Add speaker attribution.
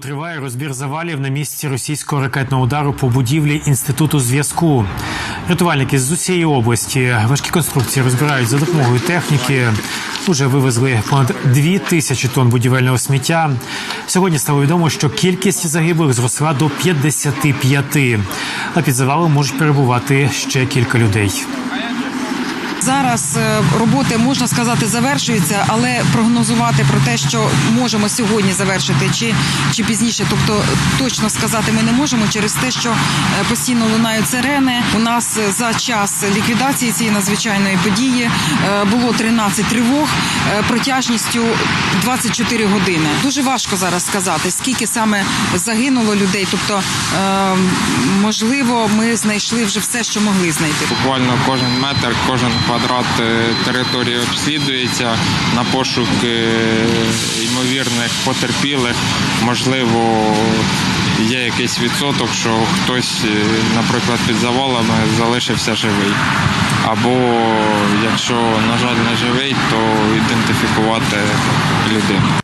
Speaker 1: Триває розбір завалів на місці російського ракетного удару по будівлі інституту зв'язку. Рятувальники з усієї області важкі конструкції розбирають за допомогою техніки. Уже вивезли понад дві тисячі тонн будівельного сміття. Сьогодні стало відомо, що кількість загиблих зросла до 55. А під завалом можуть перебувати ще кілька людей.
Speaker 2: Зараз е, роботи можна сказати завершуються, але прогнозувати про те, що можемо сьогодні завершити чи, чи пізніше, тобто точно сказати ми не можемо через те, що е, постійно лунають сирени. У нас е, за час ліквідації цієї надзвичайної події було 13 тривог протяжністю 24 години. Дуже важко зараз сказати, скільки саме загинуло людей. Тобто, можливо, ми знайшли вже все, що могли знайти.
Speaker 3: Буквально кожен метр, кожен квадрат е, території обслідується на пошук е, ймовірних потерпілих. Можливо, є якийсь відсоток, що хтось, е, наприклад, під завалами залишився живий. Або якщо, на жаль, не живий, то ідентифікувати людину.